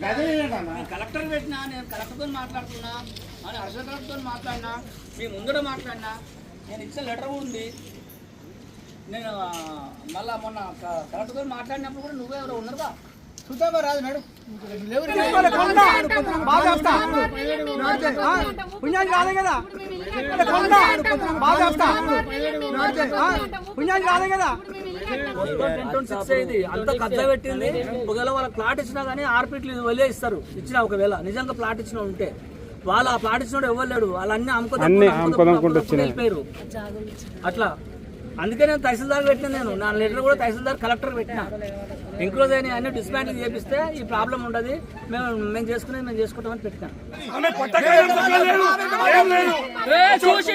Collector పెట్టినా నేను కలెక్టర్తో మాట్లాడుతున్నా అని హర్ష కలెక్టర్తో మాట్లాడినా మీ ముందర మాట్లాడినా నేను ఇచ్చిన లెటర్ ఉంది నేను మళ్ళా మొన్న కలెక్టర్తో మాట్లాడినప్పుడు కూడా నువ్వే ఎవరో ఉన్నారుగా చూద్దామా రాదు నడు పుణ్యానికి రాలే కదా పుణ్యానికి రాలే కదా అంత కబ్జా పెట్టింది. ఒకవేళ వాళ్ళ ప్లాట్ ఇచ్చినా కానీ ఆర్పిట్లు వదిలే ఇస్తారు. ఇచ్చినా ఒకవేళ. నిజంగా ప్లాట్ ఇచ్చిన ఉంటే. వాళ్ళు ఆ ప్లాట్ ఇచ్చినోడు ఇవ్వలేడు వాళ్ళు అన్ని అమ్ముకోదాం వెళ్ళిపోయారు. అట్లా. అందుకే నేను తహసీల్దార్ పెట్టిన నేను. నా లెటర్ కూడా తహసీల్దార్ కలెక్టర్ పెట్టిన. ఎంక్రోజ్ అయిన అన్ని డిస్మాంటిల్ చేపిస్తే ఈ ప్రాబ్లం ఉండదు. మేము మేము చేసుకునేది మేము చేసుకుంటామని పెట్టినా. చూసి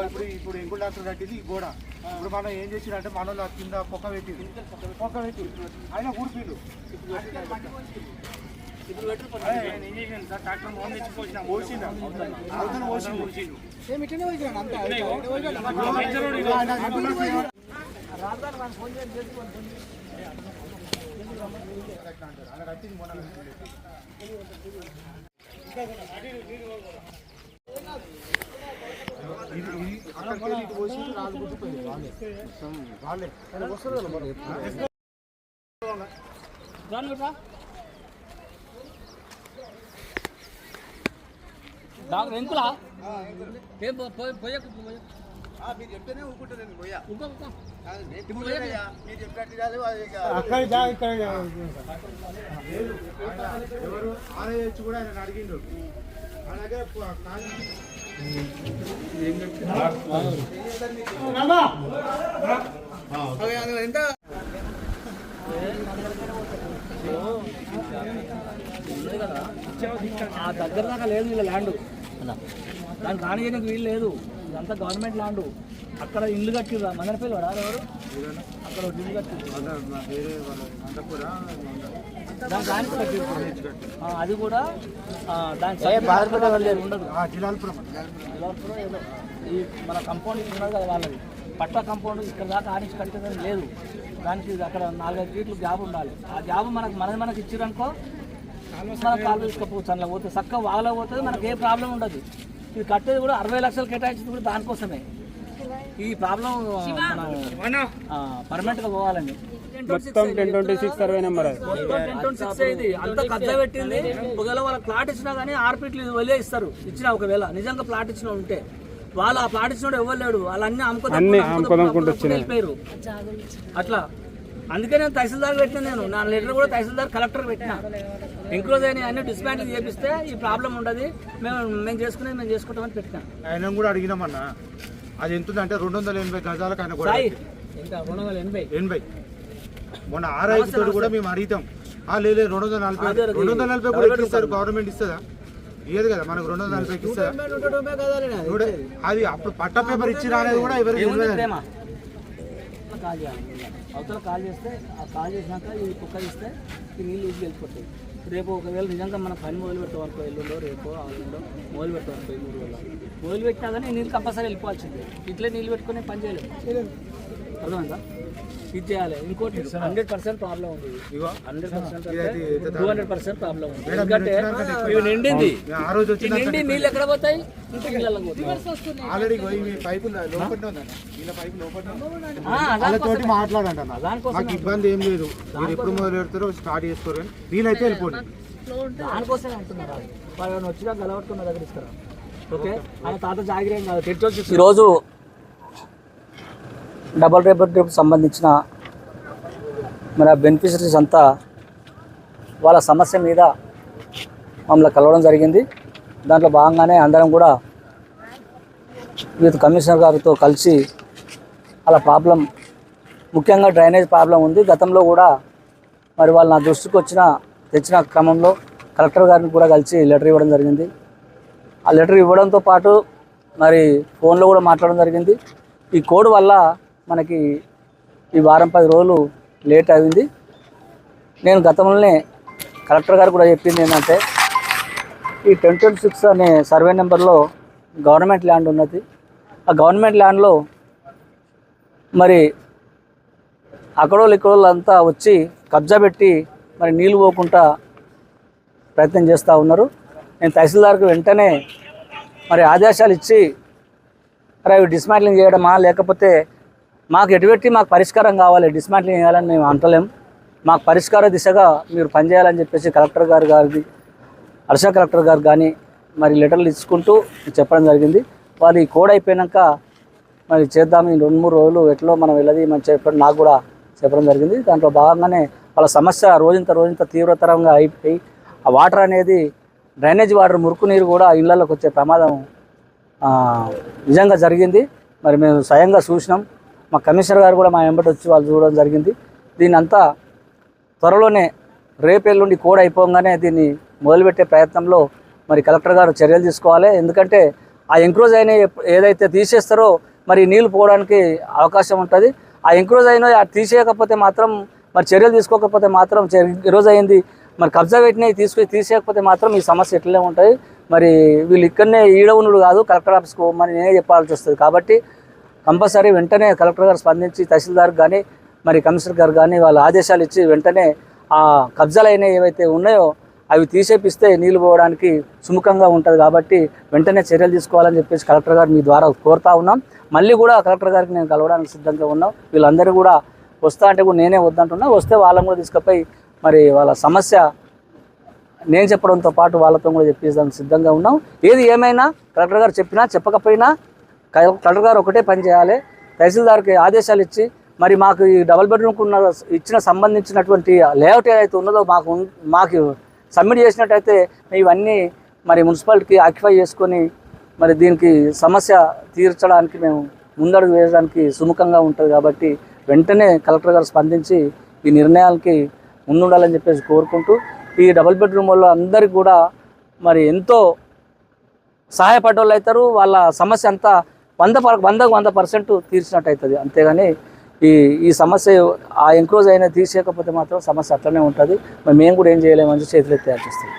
ఇప్పుడు ఇప్పుడు ఎంకుడు డాక్టర్ కట్టింది ఈ గోడ ఇప్పుడు మనం ఏం చేసినంటే మనలో కింద పొక్క పెట్టింది పొక్క పెట్టి ఆయన ఊడిపిండు డాక్టర్ మోహన్ తెచ్చి పోసిన డాక్టర్ ఎంకులా ఏం పోయకు పోయకు. మీరు చెప్తేనే పోయా. మీరు చెప్పినట్టు కాదు అది ఇక ఎవరు? ఆర్ఐహెచ్ కూడా ఆయన అడిగిండు. అలాగే కదా. ఆ దగ్గర దాకా లేదు వీళ్ళ ల్యాండ్. దాన్ని కానియడానికి వీలు లేదు. ఇదంతా గవర్నమెంట్ ల్యాండ్. అక్కడ ఇల్లు కట్టిర్రా? మదనపల్లి వాడా ఎవరు? అక్కడ ఒక ఇల్లు కట్టిర్రు. అదే దాని కూడా వాళ్ళు ఉండదు. ఈ మన కాంపౌండ్ ఇక్కడ ఉన్నది కదా వాళ్ళది. పట్ట కాంపౌండ్ ఇక్కడ దాకా ఆడించి కట్టేదని లేదు. దానికి అక్కడ నాలుగైదు ఫీట్లు గ్యాప్ ఉండాలి. ఆ గ్యాప్ మనకు మనది మనకి ఇచ్చిరనుకో మన కాలు తీసుకపోవచ్చు. అందులో పోతే చక్కగా వాగలో పోతుంది మనకి ఏ ప్రాబ్లం ఉండదు. ఇది కట్టేది కూడా అరవై లక్షలు కేటాయించింది కూడా దానికోసమే. ఈ ప్రాబ్లం మనం పర్మనెంట్గా పోవాలండి. మొత్తం టెన్ ట్వంటీ సిక్స్ నెంబర్ అంత కబ్జా పెట్టింది. ఒకవేళ వాళ్ళ ప్లాట్ ఇచ్చినా కానీ ఆర్పిట్లు వదిలే ఇస్తారు. ఇచ్చినా ఒకవేళ. నిజంగా ప్లాట్ ఇచ్చిన ఉంటే. వాళ్ళు ఆ ప్లాట్ ఇచ్చినోడు ఇవ్వలేడు వాళ్ళు అన్ని అమ్ముకోదాం వెళ్ళిపోయారు. అట్లా. అందుకే నేను తహసీల్దార్ పెట్టిన నేను. నా లెటర్ కూడా తహసీల్దార్ కలెక్టర్ పెట్టిన. ఎంక్రోజ్ అయిన అన్ని డిస్మాంటిల్ చేపిస్తే ఈ ప్రాబ్లం ఉండదు. మేము మేము చేసుకునేది మేము చేసుకుంటామని పెట్టినా. ఆయన కూడా అడిగినామన్నా అది ఎంత అంటే రెండు వందల ఎనభై గజాలకు ఆయన కూడా రెండు వందల ఎనభై. ఎనభై. మొన్న తోడు కూడా మేము అడిగితాం. ఆ లేదు రెండు వందల నలభై. రెండు వందల నలభై కూడా ఇస్తారు గవర్నమెంట్ ఇస్తుందా? ఇయ్యదు కదా మనకు రెండు వందల నలభైకి ఇస్తుందా అది అప్పుడు పట్ట పేపర్ ఇచ్చి రాలేదు కూడా ఎవరికి కాల్ చేయాలి అవతల కాల్ చేస్తే ఆ కాల్ చేసినాక ఈ కుక్క ఇస్తే ఈ నీళ్ళు వెళ్ళిపోతాయి రేపు ఒకవేళ నిజంగా మనం పని మొదలు పెట్టే వరకు ఎల్లుండో రేపో ఆల్లుండో మొదలు పెట్టే వరకు మూడు వల్ల మొదలు పెట్టినా కానీ నీళ్ళు కంపల్సరీ వెళ్ళిపోవాల్సిందే. ఇట్లే నీళ్ళు పెట్టుకుని పని చేయలేము అర్థమైందా? ఇది చేయాలి. ఇంకోటి హండ్రెడ్ పర్సెంట్ ప్రాబ్లం ఉంది. Hundred percent two hundred percent problem ఉంది. ఎందుకంటే ఇవి నిండింది. ఆ రోజు నిండి నీళ్ళు ఎక్కడ పోతాయి? ఆల్రెడీ మీ పైపు వాళ్ళతోటి మాట్లాడండి అన్న. దానికోసం మాకు ఇబ్బంది ఏం లేదు. మీరు ఎప్పుడు మొదలు పెడతారో స్టార్ట్ చేసుకోరు. వీలైతే వెళ్ళిపోండి. దానికోసమే అంటున్నారు? వాళ్ళు వచ్చినా గలవట్టుకున్న దగ్గర ఇస్తారా? ఓకే? ఆయన తాత జాగిరేం కాదు. పెట్రోల్ ఈరోజు డబల్ రేపర్ సంబంధించిన మన బెనిఫిషరీస్ అంతా వాళ్ళ సమస్య మీద మమ్మల్ని కలవడం జరిగింది. దాంట్లో భాగంగానే అందరం కూడా విత్ కమిషనర్ గారితో కలిసి వాళ్ళ ప్రాబ్లం ముఖ్యంగా డ్రైనేజ్ ప్రాబ్లం ఉంది. గతంలో కూడా మరి వాళ్ళు నా దృష్టికి వచ్చిన తెచ్చిన క్రమంలో కలెక్టర్ గారిని కూడా కలిసి లెటర్ ఇవ్వడం జరిగింది. ఆ లెటర్ ఇవ్వడంతో పాటు మరి ఫోన్లో కూడా మాట్లాడడం జరిగింది. ఈ కోడ్ వల్ల మనకి ఈ వారం పది రోజులు లేట్ అయింది. నేను గతంలోనే కలెక్టర్ గారు కూడా చెప్పింది ఏంటంటే ఈ టెన్ ట్వంటీ సిక్స్ అనే సర్వే నెంబర్లో గవర్నమెంట్ ల్యాండ్ ఉన్నది. ఆ గవర్నమెంట్ ల్యాండ్లో మరి అక్కడోళ్ళు ఇక్కడోళ్ళు అంతా వచ్చి కబ్జా పెట్టి మరి నీళ్ళు పోకుండా ప్రయత్నం చేస్తూ ఉన్నారు. నేను తహసీల్దార్కి వెంటనే మరి ఆదేశాలు ఇచ్చి మరి అవి డిస్మాంట్లింగ్ చేయడమా లేకపోతే మాకు ఎటువంటి మాకు పరిష్కారం కావాలి డిస్మాంట్లింగ్ చేయాలని మేము అంటలేం. మాకు పరిష్కార దిశగా మీరు పనిచేయాలని చెప్పేసి కలెక్టర్ గారు గారికి హర్ష కలెక్టర్ గారు కానీ మరి లెటర్లు ఇచ్చుకుంటూ చెప్పడం జరిగింది. వాళ్ళు ఈ కోడ్ అయిపోయాక మరి చేద్దాం ఈ రెండు మూడు రోజులు ఎట్లో మనం వెళ్ళది మనం చెప్పడం నాకు కూడా చెప్పడం జరిగింది. దాంట్లో భాగంగానే వాళ్ళ సమస్య రోజంత రోజంత తీవ్రతరంగా అయిపోయి ఆ వాటర్ అనేది డ్రైనేజ్ వాటర్ మురుకు నీరు కూడా ఇళ్ళలోకి వచ్చే ప్రమాదం నిజంగా జరిగింది. మరి మేము స్వయంగా చూసినాం. మా కమిషనర్ గారు కూడా మా వెంబడి వచ్చి వాళ్ళు చూడడం జరిగింది. దీని అంతా త్వరలోనే రేపెల్లుండి కోడ్ అయిపోగానే దీన్ని మొదలుపెట్టే ప్రయత్నంలో మరి కలెక్టర్ గారు చర్యలు తీసుకోవాలి. ఎందుకంటే ఆ ఎంక్రోజ్ అయిన ఏదైతే తీసేస్తారో మరి నీళ్ళు పోవడానికి అవకాశం ఉంటుంది. ఆ ఎంక్రోజ్ అయిన అది తీసేయకపోతే మాత్రం మరి చర్యలు తీసుకోకపోతే మాత్రం ఈరోజు అయింది. మరి కబ్జా పెట్టినవి తీసుకొని తీసేయకపోతే మాత్రం ఈ సమస్య ఎట్లనే ఉంటుంది. మరి వీళ్ళు ఇక్కడనే ఈడవునుడు కాదు కలెక్టర్ ఆఫీస్కి పోమని నేనే చెప్పాల్సి వస్తుంది. కాబట్టి కంపల్సరీ వెంటనే కలెక్టర్ గారు స్పందించి తహసీల్దార్ కానీ మరి కమిషనర్ గారు కానీ వాళ్ళ ఆదేశాలు ఇచ్చి వెంటనే ఆ కబ్జాలైన ఏవైతే ఉన్నాయో అవి తీసేపిస్తే నీళ్ళు పోవడానికి సుముఖంగా ఉంటుంది కాబట్టి వెంటనే చర్యలు తీసుకోవాలని చెప్పేసి కలెక్టర్ గారు మీ ద్వారా కోరుతా ఉన్నాం. మళ్ళీ కూడా కలెక్టర్ గారికి నేను కలవడానికి సిద్ధంగా ఉన్నాం. వీళ్ళందరూ కూడా వస్తా అంటే కూడా నేనే వద్దంటున్నా. వస్తే వాళ్ళని కూడా తీసుకుపోయి మరి వాళ్ళ సమస్య నేను చెప్పడంతో పాటు వాళ్ళతో కూడా చెప్పేదానికి సిద్ధంగా ఉన్నాం. ఏది ఏమైనా కలెక్టర్ గారు చెప్పినా చెప్పకపోయినా కలెక్టర్ గారు ఒకటే పని చేయాలి. తహసీల్దార్కి ఆదేశాలు ఇచ్చి మరి మాకు ఈ డబల్ బెడ్రూమ్కి ఉన్న ఇచ్చిన సంబంధించినటువంటి లేఅవుట్ ఏదైతే ఉన్నదో మాకు మాకు సబ్మిట్ చేసినట్టయితే ఇవన్నీ మరి మున్సిపాలిటీకి ఆక్యుపై చేసుకొని మరి దీనికి సమస్య తీర్చడానికి మేము ముందడుగు వేయడానికి సుముఖంగా ఉంటుంది కాబట్టి వెంటనే కలెక్టర్ గారు స్పందించి ఈ నిర్ణయాలకి ముందుండాలని చెప్పేసి కోరుకుంటూ ఈ డబుల్ బెడ్రూమ్ వల్ల అందరికి కూడా మరి ఎంతో సహాయపడ్డ వాళ్ళు అవుతారు. వాళ్ళ సమస్య అంతా వంద పర్ వందకు వంద పర్సెంట్ తీర్చినట్టు అవుతుంది అంతేగాని ఈ ఈ సమస్య ఆ ఎంక్రోజ్ అయినా తీసేయకపోతే మాత్రం సమస్య అట్లనే ఉంటుంది. మరి మేము కూడా ఏం చేయలేమని చేతులు తయారు చేస్తాం.